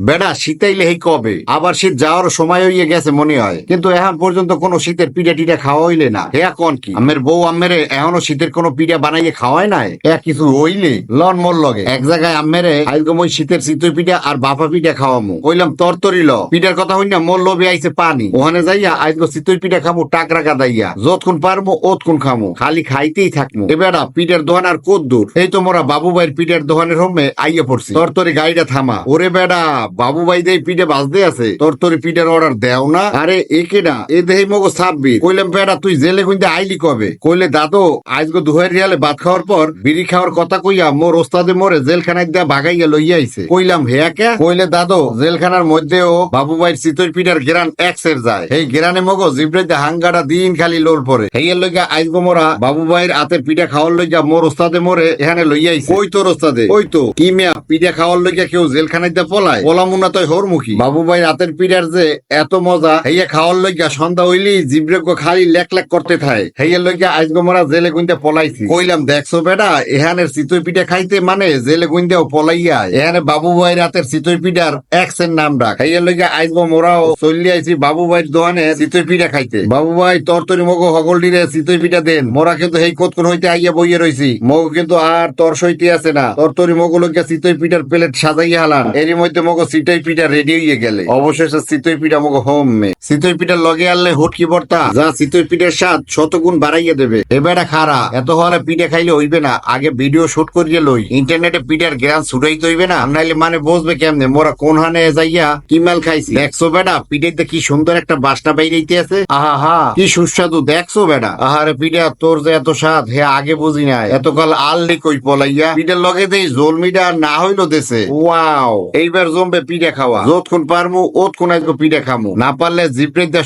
বেড়া শীতাইলে এই কবে? আবার শীত যাওয়ার সময় হইয়ে গেছে মনে হয়। কিন্তু এখন পর্যন্ত কোনো শীতের পিঠা টিঠা খাওয়া হইলে না। হে কোন কি? আমের বউ আমেরে এখনও শীতের কোনো পিঠা বানাইয়ে খাওয়ায় নাই? এ কিছু হইলে? লন মোর লগে। এক জায়গায় আমেরে আজকে মই শীতের শীতের পিঠা আর বাপা পিঠা খাওয়ামু। কইলাম, তরতরি ল। পিঠার কথা হই না মোর লোভে আইছে পানি। ওখানে যাইয়া আজকে শীতের পিঠা খামু টাকরা গাদাইয়া যতক্ষণ পারব অতক্ষণ খামু। খালি খাইতেই থাকমু। এবারা পিঠার দোকান আর কত দূর এই তো মোরা বাবু ভাইয়ের পিঠার দোকানের হোমে আইয়া পড়ছি। তরতরি গাড়িটা থামা। ওরে বেডা বাবু ভাই দেই পিঠে বাজতে আছে, তোর তোর পিঠার অর্ডার দেও না। আরে, একে না, এ দেহি মগো সাব্বি কইলাম বেডা তুই জেলে কইতে আইলি কবে? কইলে, দাদু আজকে দুহার রিয়ালে ভাত খাওয়ার পর বিড়ি খাওয়ার কথা কইয়া মোর ওস্তাদে মোরে জেলখানায় দিয়া ভাগাইয়া লইয়া আইছে। কইলাম, হে কে কইলে, দাদু, জেলখানার মধ্যেও বাবু ভাইয়ের চিতই পিঠার গেরান এক্সের যায়। এই গেরানে মগো জিব্রাইতে হাঙ্গাটা দিন খালি লোল পরে। হেইয়ের লইগা আইজগো মোরা বাবু ভাইয়ের হাতের পিঠা খাওয়ার লইগা মোর ওস্তাদে মোরে এখানে লইয়া আইছে। কই তোর ওস্তাদে? কই তো, কি মিয়া, পিঠা খাওয়ার লইগা কেউ জেলখানায় দিয়া পলায়? পলামুনা তয় হরমুখী। বাবু ভাইয়ের হাতের পিঠার যে এত মজা, হেইয়া খাওয়ার লইগা সন্ধ্যা হইলি জিব্রেগো খালি লেক লেক করতে থায় হেইয়ের লইগা আইজগো মোরা জেলে গুইন্দা পলাইছি। কইলাম, দেখছ বেটা এখানের চিতই পিঠা খাইতে মানে জেলে গুইন্দাও পলাইয়া এখানে বাবু ভাইয়ের হাতের চিতই পিঠার এক্সের নাম ডাক হেইয়ের লইগা আইজগো মোরাও চলি আইছি বাবু ভাইয়ের দোকানে চিতই পিঠা খাইতে। বাবু ভাই তোর তরি মগো হগল দিলে চিতই পিঠা দেন। মোরা কিন্তু হেই কতক্ষণ হইতে আইয়া বইয়ে রইছি। মগো কিন্তু আর তোর সইতে আছে না। তোর তরি মগো লইগা চিতই পিঠার প্লেট সাজাইয়া হালান। এরই মধ্যে মগো চিতই পিঠা রেডি হইয়ে গেলে। অবশেষে চিতই পিঠা মগো হোম মে চিতই পিঠার লগে আনলে হুটকি বর্তা যা চিতই পিঠার স্বাদ শতগুণ বাড়াইয়া দেবে। এবারে খারা, এত হলে পিঠা খাইলে হইবে না। আগে ভিডিও শুট করিয়ে লই। ইন্টারনেটে পিঠার গ্রান ছুটাইতে হইবে না। নাইলে মানে বসবে কেমনে? মোরা কোন হানে যাইয়া কি মাল খাইছি? দেখছ বেটা, পিঠেতে কি সুন্দর একটা বাসটা বাইরেইতে আছে? আহা হা, কি সুস্বাদু। দেখছ বেটা? আহারে পিঠা, তোর যে এত স্বাদ, হে আগে বুঝি নাই। এতকাল আললি কই পলাইয়া? পিঠার লগে দেই জোল মিঠা না হইল দেশে। ওয়াও। এইবার জমবে পিঠা খাওয়া। যতক্ষণ পারমু ওতক্ষণ আজকে পিঠা খামু। না পারলে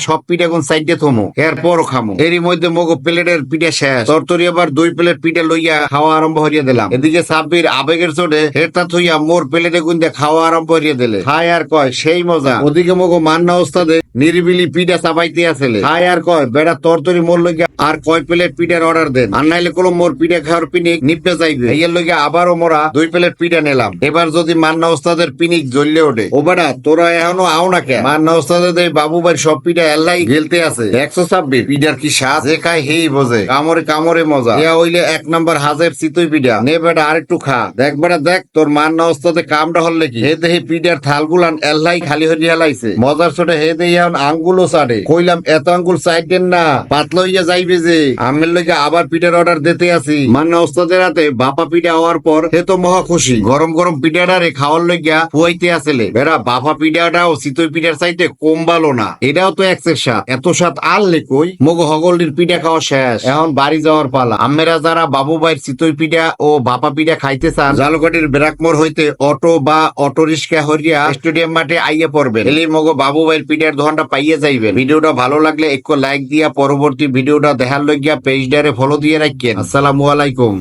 সব সাইডে থমু। এরপরও খামু। এরই মধ্যে মগো প্লেটের পিঠা শেষ। তরতরি আবার দুই প্লেট পিঠা লইয়া খাওয়া আরম্ভ হইয়া দিলাম। এদিকে সাব্বির আবেগের চোটে হেরতা থইয়া মোর প্লেটে গুন্দে খাওয়া আরম্ভ হইয়া দিলে। হায় আর কয়, সেই মজা। ওদিকে মগো মান্না ওস্তাদে নিরিবিলি পিঠা চাপাইতে আসলে। হায় আর কয় বেড়া তরতরি মোর লইয়া আর কয় প্লেট পিঠার অর্ডার দেন। আর নাইলে কোনো মোর পিঠা খাওয়ার পিনিক নিপে যাইবে। এর লইয়া আবারও মোরা দুই প্লেট পিঠা নিলাম। এবার যদি মান্না ওস্তাদের পিনিক জ্বললে ওঠে। ও বেড়া তোরা এখনও আও না কে মান্না ওস্তাদের এই বাবু ভাই সব পিঠা এল্লাই গেলতে আছে। একশো ছাব্বিশ। পিঠার কি স্বাদ? যে খায় হেই বোঝে। কামড়ে কামড়ে মজা। ইয়া হইলে এক নম্বর হাজের চিতই পিঠা। নে বেটা, আরেকটু খা। দেখ বেটা, দেখ, তোর মান্না ওস্তাদে কামটা হলে কি হে দেহি পিঠার থালগুলান এল্লাই খালি হয়ে হেলাইছে। মজার ছোটে হে দেহি এখন আঙ্গুলও কইলাম, এত আঙ্গুল না যাইবে যে। আমের আবার অর্ডার দিতে ওস্তাদের হাতে বাপা পিঠা হওয়ার পর হে তো মহা খুশি। গরম গরম পিঠাটারে খাওয়ার লইগা ফুয়াইতে আসলে। বেড়া, বাপা চিতই পিঠার চাইতে কম ভালো না। এটাও তো স্বাদ। এত স্বাদ আনলে কই? মগো হগলটির পিঠা খাওয়া শেষ। এখন বাড়ি যাওয়ার পালা। আমেরা যারা বাবু ভাইয়ের চিতই পিঠা ও বাপা পিঠা খাইতে চান, জালুকাটির ব্রাকমোর হইতে অটো বা অটো রিক্সা হরিয়া স্টেডিয়াম মাঠে আইয়ে পড়বেন। এলি মগো বাবু ভাইয়ের পিঠার দোকানটা পাইয়ে যাইবেন। ভিডিওটা ভালো লাগলে একটু লাইক দিয়া পরবর্তী ভিডিওটা দেখার লইগিয়া পেজটারে ফলো দিয়ে রাখেন। আসসালামু আলাইকুম।